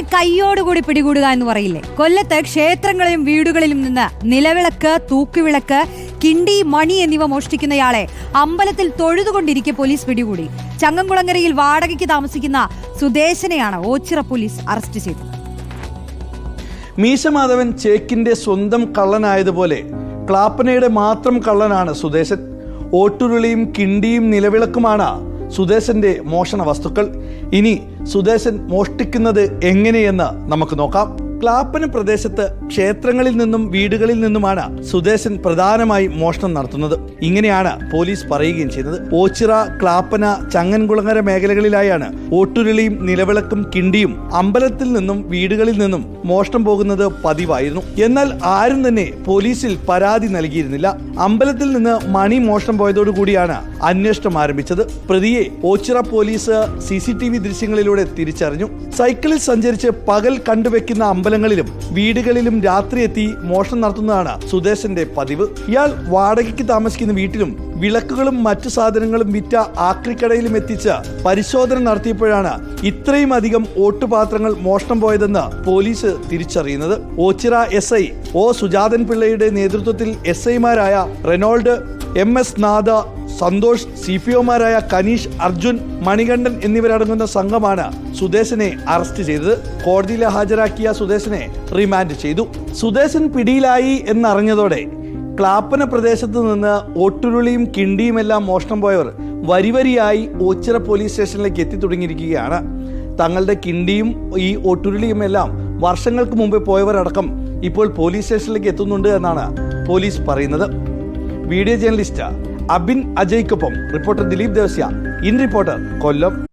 കൈയോടുകൂടി പിടികൂടുക എന്ന് പറയില്ലേ? കൊല്ലത്ത് ക്ഷേത്രങ്ങളിലും വീടുകളിലും നിന്ന് നിലവിളക്ക് തൂക്കുവിളക്ക് കിണ്ടി മണി എന്നിവ മോഷ്ടിക്കുന്നയാളെ അമ്പലത്തിൽ തൊഴുതുകൊണ്ടിരിക്കെ പോലീസ് പിടികൂടി. ചങ്ങംകുളങ്ങരയിൽ വാടകയ്ക്ക് താമസിക്കുന്ന സുദേശനെയാണ് ഓച്ചിറ പോലീസ് അറസ്റ്റ് ചെയ്തത്. മീശമാധവൻ ചേക്കിന്റെ സ്വന്തം കള്ളനായതുപോലെ ക്ലാപ്പനയുടെ മാത്രം കള്ളനാണ് സുദേശൻ. ഓട്ടുരുളിയും കിണ്ടിയും നിലവിളക്കുമാണ് സുദേശന്റെ മോഷണ വസ്തുക്കൾ ഇനി സുദേശൻ മോഷ്ടിക്കുന്നത് എങ്ങനെയെന്ന് നമുക്ക് നോക്കാം. ക്ലാപ്പന പ്രദേശത്ത് ക്ഷേത്രങ്ങളിൽ നിന്നും വീടുകളിൽ നിന്നുമാണ് സുദേശൻ പ്രധാനമായി മോഷണം നടത്തുന്നത്. ഇങ്ങനെയാണ് പോലീസ് പറയുകയും ചെയ്തത്. ഓച്ചിറ ക്ലാപ്പന ചങ്ങൻകുളങ്ങര മേഖലകളിലായാണ് ഓട്ടുരുളിയും നിലവിളക്കും കിണ്ടിയും അമ്പലത്തിൽ നിന്നും വീടുകളിൽ നിന്നും മോഷണം പോകുന്നത് പതിവായിരുന്നു. എന്നാൽ ആരും തന്നെ പോലീസിൽ പരാതി നൽകിയിരുന്നില്ല. അമ്പലത്തിൽ നിന്ന് മണി മോഷണം പോയതോടുകൂടിയാണ് അന്വേഷണം ആരംഭിച്ചത്. പ്രതിയെ Ochira police C C T V ദൃശ്യങ്ങളിലൂടെ തിരിച്ചറിഞ്ഞു. സൈക്കിളിൽ സഞ്ചരിച്ച് പകൽ കണ്ടുവെക്കുന്ന അമ്പലങ്ങളിലും വീടുകളിലും രാത്രി എത്തി മോഷണം നടത്തുന്നതാണ് സുദേശന്റെ പതിവ്. ഇയാൾ വാടകയ്ക്ക് താമസിക്കുന്ന വീട്ടിലും വിളക്കുകളും മറ്റു സാധനങ്ങളും വിറ്റ ആക്രിക്കടയിലും എത്തിച്ച് പരിശോധന നടത്തിയപ്പോഴാണ് ഇത്രയും അധികം ഓട്ടുപാത്രങ്ങൾ മോഷണം പോയതെന്ന് പോലീസ് തിരിച്ചറിയുന്നത്. Ochira S I O Sujathan പിള്ളയുടെ നേതൃത്വത്തിൽ എസ് ഐമാരായ Reynold M S Natha Santhosh C P ഒമാരായ Kaneesh Arjun Manikandan എന്നിവരടങ്ങുന്ന സംഘമാണ് സുദേശനെ അറസ്റ്റ് ചെയ്തത്. കോടതിയിൽ ഹാജരാക്കിയ സുദേശനെ റിമാൻഡ് ചെയ്തു. സുദേശൻ പിടിയിലായി എന്നറിഞ്ഞതോടെ ക്ലാപ്പന പ്രദേശത്ത് നിന്ന് ഒട്ടുരുളിയും കിണ്ടിയുമെല്ലാം മോഷണം പോയവർ വരിവരിയായി ഓച്ചിറ പോലീസ് സ്റ്റേഷനിലേക്ക് എത്തി തുടങ്ങിയിരിക്കുകയാണ് തങ്ങളുടെ കിണ്ടിയും ഈ ഒട്ടുരുളിയും എല്ലാം വർഷങ്ങൾക്ക് മുമ്പേ പോയവരടക്കം ഇപ്പോൾ പോലീസ് സ്റ്റേഷനിലേക്ക് എത്തുന്നുണ്ട് എന്നാണ് പോലീസ് പറയുന്നത്. Video journalist Abin അജയ്ക്കൊപ്പം reporter Dileep Devasya. In reporter Kollam.